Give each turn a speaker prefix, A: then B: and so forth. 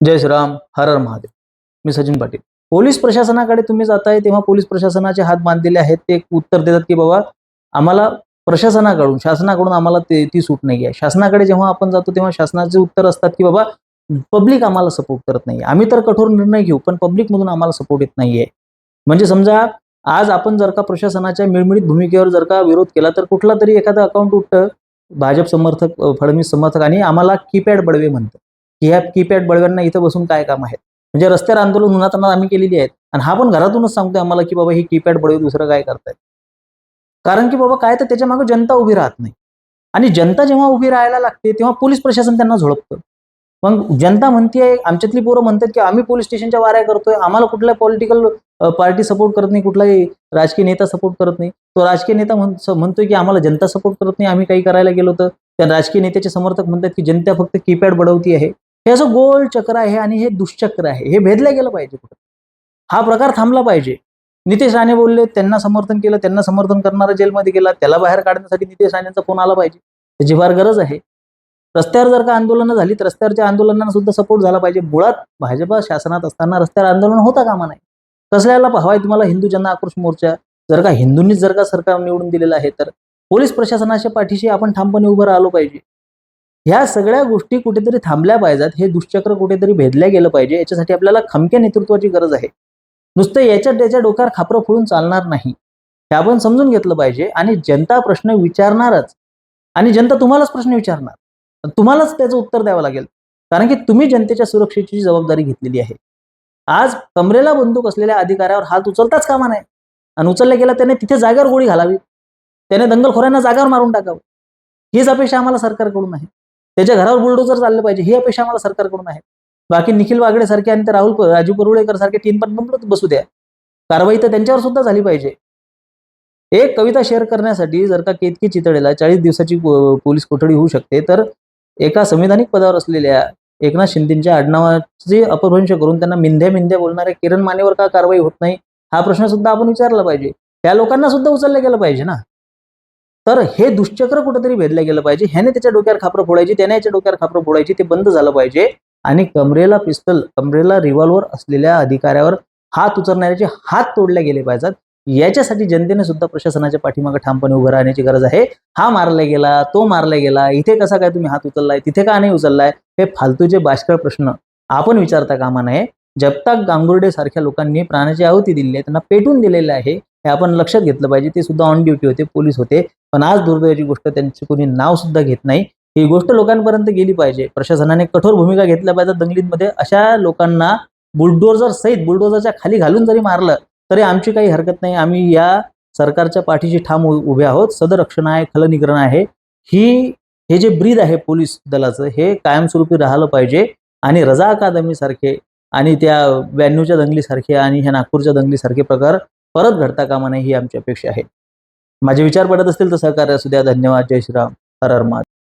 A: जय श्रीराम हर हर महादेव. मी सचिन पाटील. पोलीस प्रशासनाकडे तुम्ही जाताय तेव्हा पोलीस प्रशासनाचे हात बांधलेले आहेत ते उत्तर देतात की बाबा आम्हाला प्रशासनाकडून शासनाकडून आम्हाला ते ती सूट नाही आहे शासनाकडे जेव्हा आपण जातो तेव्हा शासनाचे उत्तर असतात की बाबा पब्लिक आम्हाला सपोर्ट करत नाही आम्ही तर कठोर निर्णय घेऊ पण पब्लिकमधून आम्हाला सपोर्ट येत नाहीये. म्हणजे समजा आज आपण जर का प्रशासनाच्या मिळमिळीत भूमिकेवर जर का विरोध केला तर कुठला तरी एखादं अकाउंट उठतं. भाजप समर्थक फडणवीस समर्थक आणि आम्हाला कीपॅड बडवे म्हणतं की ह्या कीपॅड बडव्यांना इथं बसून काय काम आहे म्हणजे रस्त्यावर आंदोलन उन्हाताना आम्ही केलेली आहेत. आणि हा पण घरातूनच सांगतोय आम्हाला की बाबा ही कीपॅड बळवे दुसरं काय करतायत? कारण की बाबा काय तर त्याच्यामागे जनता उभी राहत नाही. आणि जनता जेव्हा उभी राहायला लागते तेव्हा पोलीस प्रशासन त्यांना झोडपतं मग जनता म्हणते आमच्यातली पोरं म्हणतात की आम्ही पोलीस स्टेशनच्या वाऱ्या करतोय आम्हाला कुठल्या पॉलिटिकल पार्टी सपोर्ट करत नाही कुठलाही राजकीय नेता सपोर्ट करत नाही. तो राजकीय नेता म्हण- म्हणतोय की आम्हाला जनता सपोर्ट करत नाही आम्ही काही करायला गेलो तर. त्या राजकीय नेत्याचे समर्थक म्हणतात की जनता फक्त कीपॅड बडवती आहे. हे असं गोल चक्र आहे आणि हे दुष्चक्र आहे. हे भेदलं गेलं पाहिजे कुठं? हा प्रकार थांबला पाहिजे. नितेश राणे बोलले त्यांना समर्थन केलं त्यांना समर्थन करणारा जेलमध्ये गेला त्याला बाहेर काढण्यासाठी नितेश राणेंचा फोन आला पाहिजे. त्याची फार गरज आहे. रस्त्यावर जर का आंदोलनं झाली तर रस्त्यावरच्या आंदोलनांना सुद्धा सपोर्ट झाला पाहिजे. मुळात भाजपा शासनात असताना रस्त्यावर आंदोलन होता कामा नाही कसल्याला हवाय तुम्हाला हिंदू जन आक्रोश मोर्चा? जर का हिंदूंनीच जर का सरकार निवडून दिलेलं आहे तर पोलीस प्रशासनाच्या पाठीशी आपण ठामपणे उभं राहिलो पाहिजे. ह्या सगळ्या गोष्टी कुठेतरी थांबल्या पाहिजेत. हे दुष्चक्र कुठेतरी भेदल्या गेलं पाहिजे. याच्यासाठी आपल्याला खमक्या नेतृत्वाची गरज आहे. नुसतं याच्या त्याच्या डोक्यावर खापरं फोडून चालणार नाही. हे आपण समजून घेतलं पाहिजे. आणि जनता प्रश्न विचारणारच. आणि जनता तुम्हालाच प्रश्न विचारणार. तुम्हालाच त्याचं उत्तर द्यावं लागेल. कारण की तुम्ही जनतेच्या सुरक्षेची जबाबदारी घेतलेली आहे. आज कमरेला बंदूक असलेल्या अधिकाऱ्यावर हात उचलताच कामा नाही आणि उचलल्या गेला त्याने तिथे जागेवर गोळी घालावी. त्याने दंगलखोरांना जागावर मारून टाकावं. हीच अपेक्षा आम्हाला सरकारकडून आहे. त्याच्या घरावर बुलडोजर चाललं पाहिजे. ही अपेक्षा आम्हाला सरकारकडून आहे. बाकी निखिल वागडे सारखे आणि ते राहुल राजू परुळेकर सारखे तीन पण बंबलत बसू द्या. कारवाई तर त्यांच्यावर सुद्धा झाली पाहिजे. एक कविता शेअर करण्यासाठी जर का केतकी चितळेला चाळीस दिवसाची पोलीस कोठडी होऊ शकते तर एका संविधानिक पदावर असलेल्या एकनाथ शिंदेच्या आडनावाचे अपभ्रंश करून त्यांना मिंध्या मिंध्या बोलणाऱ्या किरण मानेवर का कारवाई होत नाही हा प्रश्न सुद्धा आपण विचारला पाहिजे. त्या लोकांना सुद्धा उचललं गेलं पाहिजे ना. तर हे दुष्चक्र कुठेतरी भेदलं गेलं पाहिजे. ह्याने त्याच्या डोक्यावर खापरं फोडायची त्याने याच्या डोक्यावर खापरं फोडायची ते बंद झालं पाहिजे. आणि कमरेला पिस्तल कमरेला रिव्हॉल्वर असलेल्या अधिकाऱ्यावर हात उचलणाऱ्याचे हात तोडले गेले पाहिजेत. याच्यासाठी जनतेने सुद्धा प्रशासनाच्या पाठीमागे ठामपणे उभं राहण्याची गरज आहे. हा मारला गेला तो मारला गेला इथे कसा काय तुम्ही हात उचललाय तिथे का नाही उचललाय हे फालतूचे बाष्कळ प्रश्न आपण विचारता कामा नये. जगताप गांगुर्डे सारख्या लोकांनी प्राणाची आहुती दिली आहे त्यांना पेटून दिलेलं आहे. हे आपण लक्षात घेतलं पाहिजे. ते सुद्धा ऑन ड्युटी होते पोलीस होते. पण आज दुर्दैवाची गोष्ट त्यांची कोणी नाव सुद्धा घेत नाही. ही गोष्ट लोकांपर्यंत गेली पाहिजे. प्रशासनाने कठोर भूमिका घेतल्या पाहिजे दंगलींमध्ये. अशा लोकांना बुलडोजर सहित बुलडोजरच्या खाली घालून जरी मारलं तरी आमची काही हरकत नाही. आम्ही या सरकारच्या पाठीशी ठाम उभे आहोत. सदरक्षण आहे खलनिग्रहण आहे. ही हे जे ब्रीद आहे पोलीस दलाचं हे कायमस्वरूपी राहिलं पाहिजे. आणि रजा अकादमी सारखे आणि त्या ब्याण्णवच्या दंगलीसारखे आणि ह्या नागपूरच्या दंगलीसारखे प्रकार परत घडता कामा नाही ही आमची अपेक्षा आहे. माझे विचार पडत असतील तर सहकार्य असू द्या. धन्यवाद. जय श्रीराम. हर हर महादेव.